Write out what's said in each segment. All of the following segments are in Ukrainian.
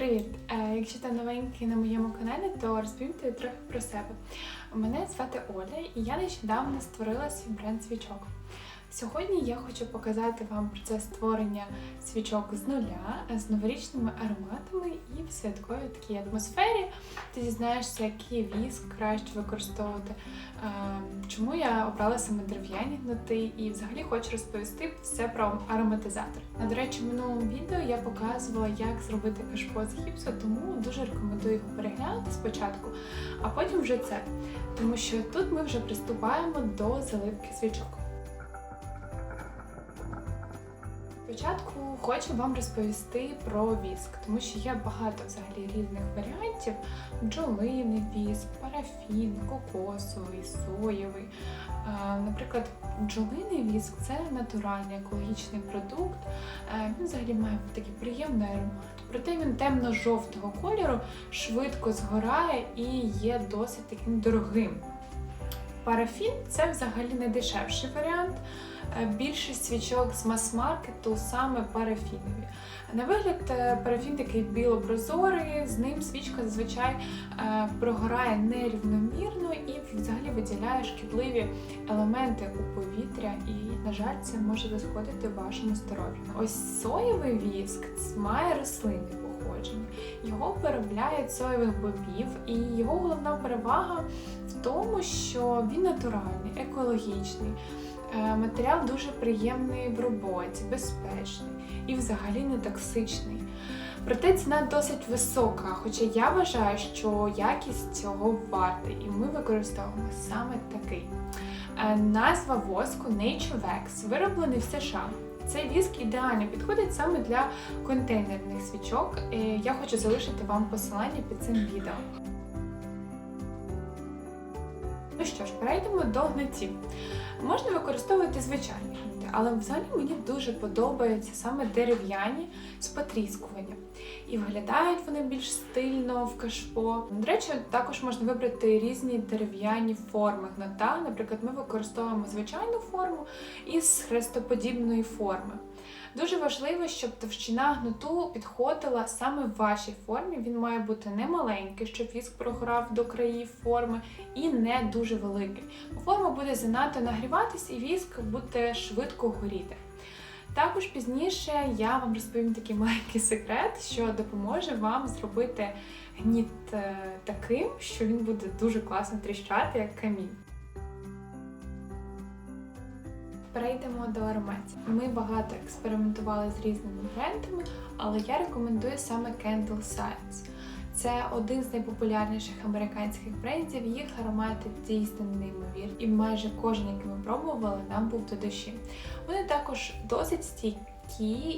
Привіт! Е, Якщо ти новенький на моєму каналі, то розповім тобі трохи про себе. Мене звати Оля, і я нещодавно створила свій бренд свічок. Сьогодні я хочу показати вам процес створення свічок з нуля з новорічними ароматами і в святковій такій атмосфері. Ти дізнаєшся, який віск краще використовувати, е, чому я обрала саме дерев'яні гноти, і взагалі хочу розповісти все про ароматизатор. А, До речі, в минулому відео я показувала, як зробити кашпо з гіпсу, тому дуже рекомендую його переглянути спочатку, а потім вже це. Тому що тут ми вже приступаємо до заливки свічок. Спочатку хочу вам розповісти про віск, тому що є багато взагалі різних варіантів: бджолиний віск, парафін, кокосовий, соєвий. Е, Наприклад, бджолиний віск це натуральний екологічний продукт. Е, Він взагалі має такий приємний аромат. Проте він темно-жовтого кольору, швидко згорає і є досить таким дорогим. Парафін це взагалі не дешевший варіант. Е, Більшість свічок з мас-маркету саме парафінові. На вигляд, е, парафін такий біло-прозорий, з ним свічка зазвичай е, прогорає нерівномірно і взагалі виділяє шкідливі елементи у повітря, і, на жаль, це може зашкодити вашому здоров'ю. Ось соєвий віск має рослинне походження. Його переробляють соєвих бобів, і його головна перевага тому, що він натуральний, екологічний. Е, Матеріал дуже приємний в роботі, безпечний і взагалі не токсичний. Проте ціна досить висока, хоча я вважаю, що якість цього варта, і ми використовуємо саме такий. Е, Назва воску Nature Wax, вироблений в США. Цей віск ідеально підходить саме для контейнерних свічок. Я хочу залишити вам посилання під цим відео. Ну що ж, перейдемо до гнотів. Можна використовувати звичайні гноти, але взагалі мені дуже подобаються саме дерев'яні з потріскуванням. І виглядають вони більш стильно в кашпо. До речі, також можна вибрати різні дерев'яні форми гнота. Наприклад, ми використовуємо звичайну форму із хрестоподібної форми. Дуже важливо, щоб товщина гноту підходила саме в вашій формі. Він має бути не маленький, щоб віск програв до країв форми, і не дуже великий. Форма буде занадто нагріватись і віск буде швидко горіти. Також пізніше я вам розповім такий маленький секрет, що допоможе вам зробити гніт е, таким, що він буде дуже класно тріщати, як камінь. Перейдемо до ароматів. Ми багато експериментували з різними брендами, але я рекомендую саме Candle Science. Це один з найпопулярніших американських брендів. Їх аромати дійсно неймовірні, і майже кожен, який ми пробували, нам був до душі. Вони також досить стійкі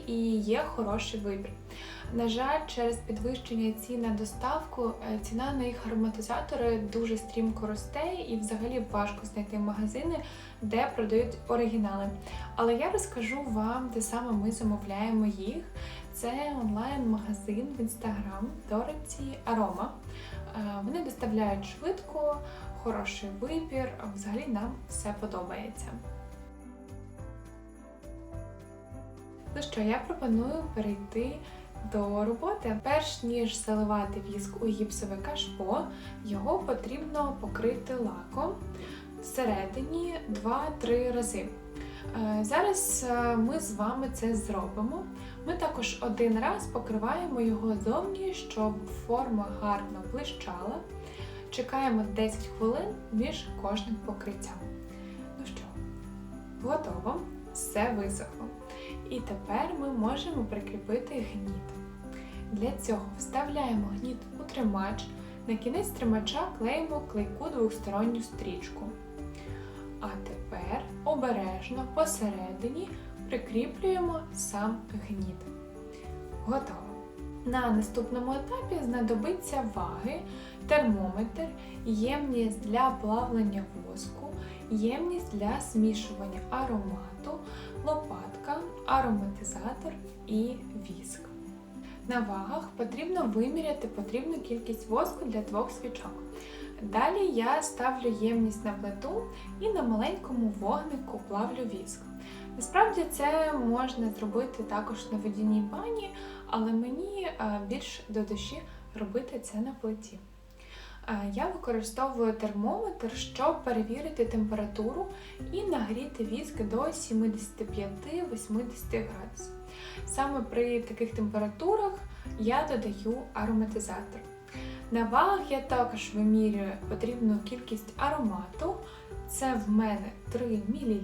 і є хороший вибір. На жаль, через підвищення цін на доставку е, ціна на їх ароматизатори дуже стрімко росте, і взагалі важко знайти магазини, де продають оригінали. Але я розкажу вам, де саме ми замовляємо їх. Це онлайн-магазин в інстаграм Дороці Арома. Вони доставляють швидко, хороший вибір. Взагалі нам все подобається. Ну що, я пропоную перейти до роботи. Перш ніж заливати віск у гіпсове кашпо, його потрібно покрити лаком всередині 2-3 рази. Е, Зараз е, ми з вами це зробимо. Ми також один раз покриваємо його зовні, щоб форма гарно блищала. Чекаємо 10 хвилин між кожним покриттям. Ну що, готово, все висохло. І тепер ми можемо прикріпити гніт. Для цього вставляємо гніт у тримач, на кінець тримача клеїмо клейку двосторонню стрічку. А тепер обережно посередині прикріплюємо сам гніт. Готово. На наступному етапі знадобиться ваги, термометр, ємність для плавлення воску, ємність для змішування аромату, лопатка, ароматизатор і віск. На вагах потрібно виміряти потрібну кількість воску для двох свічок. Далі я ставлю ємність на плиту і на маленькому вогнику плавлю віск. Насправді це можна зробити також на водяній бані, але мені е, більш до душі робити це на плиті. Е, Я використовую термометр, щоб перевірити температуру і нагріти віск до 75-80 градусів. Саме при таких температурах я додаю ароматизатор. На вагах я також вимірюю потрібну кількість аромату. Це в мене 3 мл.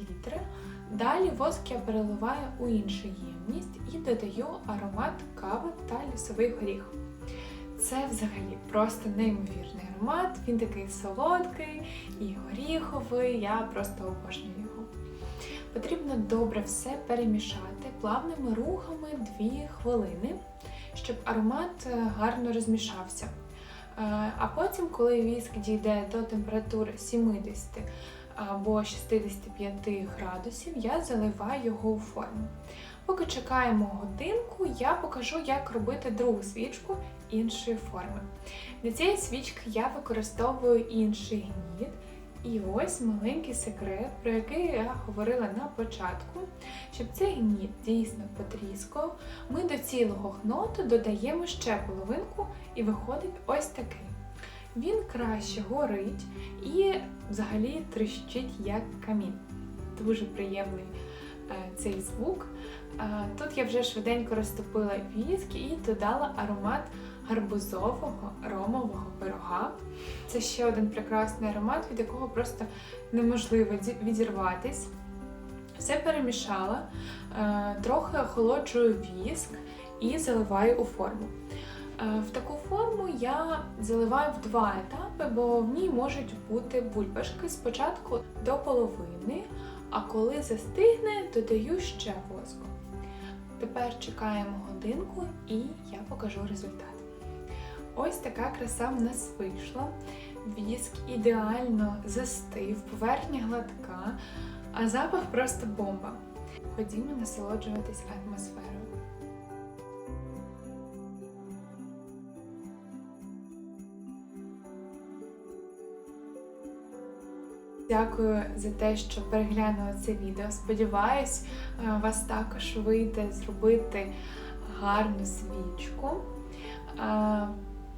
Далі воск я переливаю у іншу ємність і додаю аромат кави та лісовий горіх. Це взагалі просто неймовірний аромат. Він такий солодкий і горіховий. Я просто обожнюю його. Потрібно добре все перемішати плавними рухами 2 хвилини, щоб аромат е, гарно розмішався. Е, А потім, коли віск дійде до температури 70 або 65 градусів, я заливаю його у форму. Поки чекаємо годинку, я покажу, як робити другу свічку іншої форми. Для цієї свічки я використовую інший гніт. І ось маленький секрет, про який я говорила на початку. Щоб цей гніт дійсно потріскав, ми до цілого гноту додаємо ще половинку і виходить ось такий. Він краще горить і взагалі тріщить як камін. Дуже приємний е, цей звук. Е, Тут я вже швиденько розтопила віск і додала аромат гарбузового ромового пирога. Це ще один прекрасний аромат, від якого просто неможливо відірватись. Все перемішала, е, трохи охолоджую віск і заливаю у форму. Е, В таку форму я заливаю в два етапи, бо в ній можуть бути бульбашки спочатку до половини, а коли застигне, додаю ще воску. Тепер чекаємо годинку і я покажу результат. Ось така краса в нас вийшла. Віск ідеально застив, поверхня гладка, а запах просто бомба. Ходімо насолоджуватись атмосферою. Дякую за те, що переглянули це відео. Сподіваюсь, е, вас також вийде зробити гарну свічку.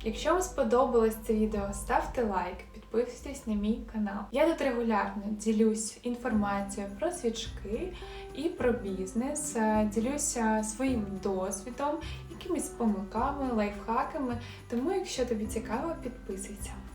Якщо вам сподобалось це відео, ставте лайк, підписуйтесь на мій канал. Я тут регулярно ділюсь інформацією про свічки і про бізнес, е, ділюся своїм досвідом, якимись помилками, лайфхаками. Тому, якщо тобі цікаво, підписуйся.